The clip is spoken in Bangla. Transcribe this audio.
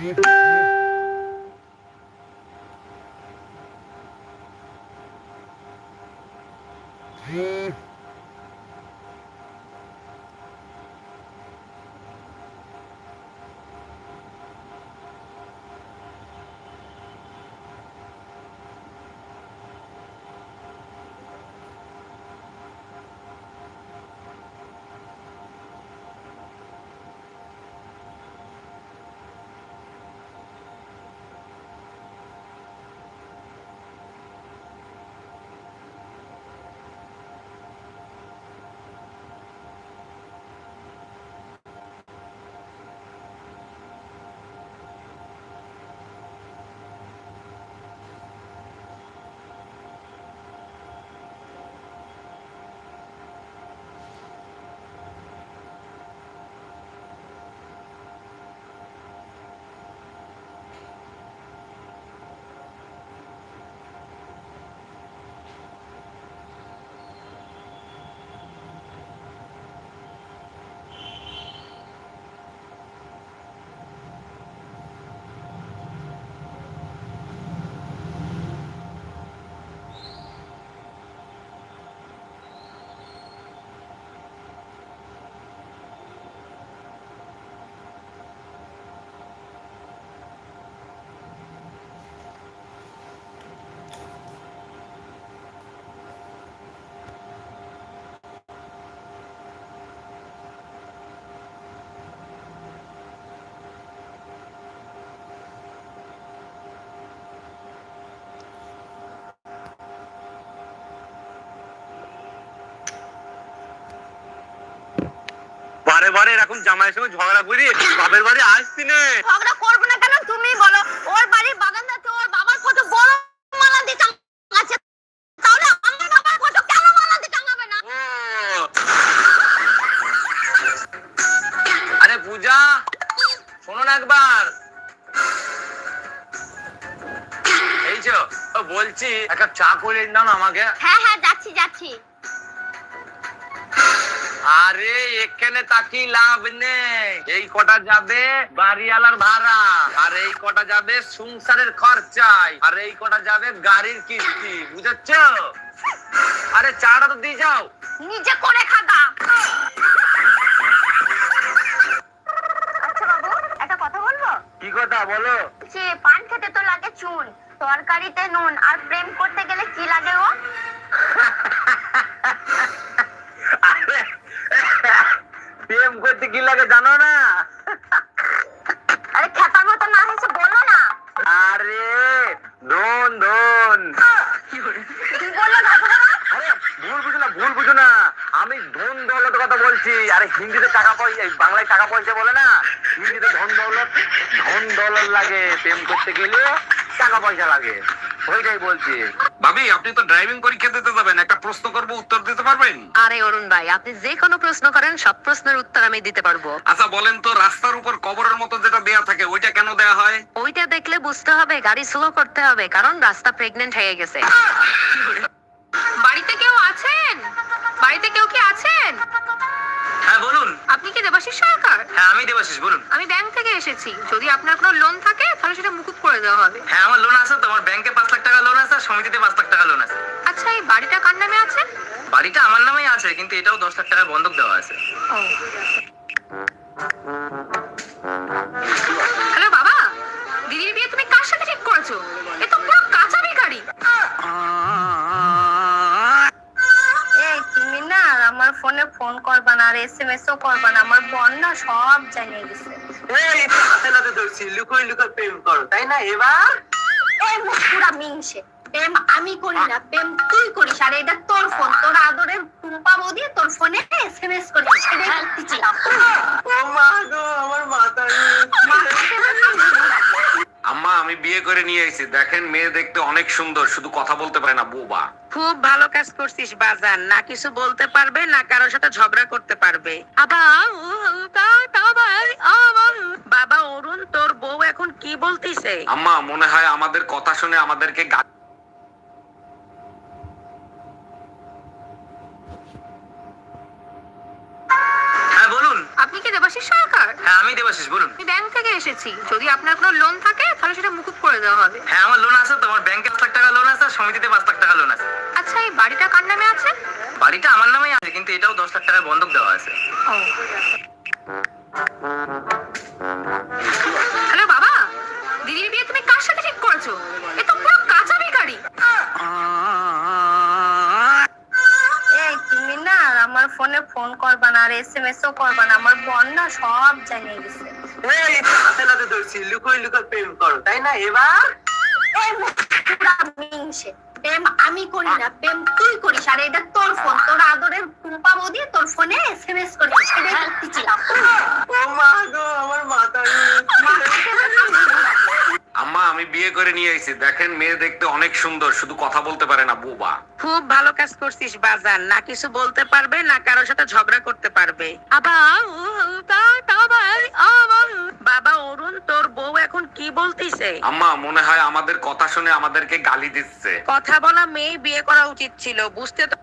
Yeah. বারে বারে এরকম জামাইয়ের সঙ্গে ঝগড়া করি বাপের বাড়ি আসছি নে। ঝগড়া করব না কেন তুমি বলো? ওর বাড়ির বাগানটাতে ওর বাবার কত বড় মালা দিয়ে টাঙাচ্ছে তাহলে আমার বাবার কত কেন মালা দিয়ে টাঙাবে না? আরে পূজা শোনো না একবার। এই যে ও বলছি একটা চা করে দাও না আমাকে। হ্যাঁ হ্যাঁ যাচ্ছি যাচ্ছি। এখানে তাকি লাভ নেই। এই কটা যাবে বাড়িওয়ালার ভাড়া আর এই কটা যাবে সংসারের খরচায় আর এই কটা যাবে গাড়ির কিস্তি বুঝেছ? আরে চাটা তো দিয়ে যাও। নিজে করে খাগা। আচ্ছা বাবু একটা কথা বলব? কি কথা বলো। যে পান খেতে তো লাগে চুন তরকারিতে নুন আর প্রেম করতে গেলে কি লাগে ও আরে, প্রেম করতে কি লাগে জানো না? আরে খেপার মতো না হেসে বলো না। আরে ধন ধন। কি বলল ঠাকুমা আরে ভুল বুঝো না ভুল বুঝো না। আমি ধন দৌলত কথা বলছি। আরে হিন্দিতে টাকা পয়সা বাংলায় টাকা পয়সা বলে না? হিন্দিতে ধন দৌলত ধন দৌলত লাগে প্রেম করতে গেলে টাকা পয়সা লাগে। ওইটাই বলছি। ভাবি আপনি তো ড্রাইভিং পরীক্ষা দিতে যাবেন একটা প্রশ্ন করব উত্তর দিতে পারবেন? আরে অরুণ ভাই আপনি যে কোনো প্রশ্ন করেন সব প্রশ্নের উত্তর আমি দিতে পারব। আচ্ছা বলেন তো রাস্তার উপর কবরের মতো যেটা দেয়া থাকে ওইটা কেন দেয়া হয়? ওইটা দেখলে বুঝতে হবে গাড়ি স্লো করতে হবে কারণ রাস্তা প্রেগনেন্ট হয়ে গেছে। বাড়িতে কেউ আছেন? বাড়িতে কেউ কি আছেন? হ্যাঁ বলুন। আপনি কি দেবাশিস সরকার? হ্যাঁ আমি দেবাশিস বলুন। আমি ব্যাংক থেকে এসেছি। যদি আপনার কোনো লোন থাকে তাহলে সেটা মুকুব করে দেওয়া হবে। হ্যাঁ আমার লোন আছে তো আমার ব্যাংকে পাঁচ লাখ সমিতিতে পাঁচ লাখ টাকা লোন আছে। আচ্ছা এই বাড়িটা কার নামে আছে? বাড়িটা আমার নামেই আছে কিন্তু এটাও দশ লাখ টাকা বন্ধক দেওয়া আছে। হ্যালো বাবা! দিদির বিয়ে তুমি কার সাথে ঠিক করেছ? এ তো পুরো কাঁচা বেকারি তুমি না আর আমার ফোনে ফোন করবা না আর এসএমএস ও করবা না আমার বোন না সব জানিয়ে গেছে এই হাতে নাতে ধরছি লুকোই লুকোই প্রেম করো তাই না এবার? এই মুখ পুরা মিংসে। প্রেম আমি করি না প্রেম তুই করিস আর এটা তোর ফোন তোর আদরের টুম্পা বৌদি তোর ফোনে এসএমএস করিস সেটাই করতেছিলাম ও মা গো আমার মাথা আম্মা আমি বিয়ে করে নিয়ে এসেছি দেখেন মেয়ে দেখতে অনেক সুন্দর শুধু কথা বলতে পারে না বোবা খুব ভালো কাজ করছিস বাজার না কিছু বলতে পারবে না কারোর সাথে ঝগড়া করতে পারবে। বাবা অরুণ তোর বউ এখন কি বলতিছে? আম্মা মনে হয় আমাদের কথা শুনে আমাদেরকে আমি দেবাশিস বলুন। আমি ব্যাংক থেকে এসেছি। যদি আপনার কোনো লোন থাকে তাহলে সেটা মুকুব করে দেওয়া হবে। হ্যাঁ আমার লোন আছে তো আমার ব্যাংকে পাঁচ লাখ টাকা লোন আছে আর সমিতিতে পাঁচ লাখ টাকা লোন আছে। আচ্ছা এই বাড়িটা কার নামে আছে? বাড়িটা আমার নামেই আছে কিন্তু এটাও দশ লাখ টাকা বন্ধক দেওয়া আছে। ফোনে ফোন করবা না আর এসএমএস ও করবা না আমার বোন না সব জানিয়ে গেছে লুকোই লুকোই প্রেম করো তাই না এবার প্রেম আমি করি না প্রেম তুই করিস আর এটা তোর ফোন তোর আদরের টুম্পা বৌদি তোর ফোনে এসএমএস করে সেটাই করতেছিলাম। ও মা গো আমার মাথা আমি বিয়ে করে নিয়ে এসেছি দেখেন মেয়ে দেখতে অনেক সুন্দর শুধু কথা বলতে পারে না বোবা। খুব ভালো কাজ করছিস বাজার না কিছু বলতে পারবে না কারোর সাথে ঝগড়া করতে পারবে। আবার বাবা অরুণ তোর বউ এখন কি বলতিছে? আম্মা মনে হয় আমাদের কথা শুনে আমাদেরকে গালি দিচ্ছে। কথা বলা মেয়ে বিয়ে করা উচিত ছিল বুঝতে তো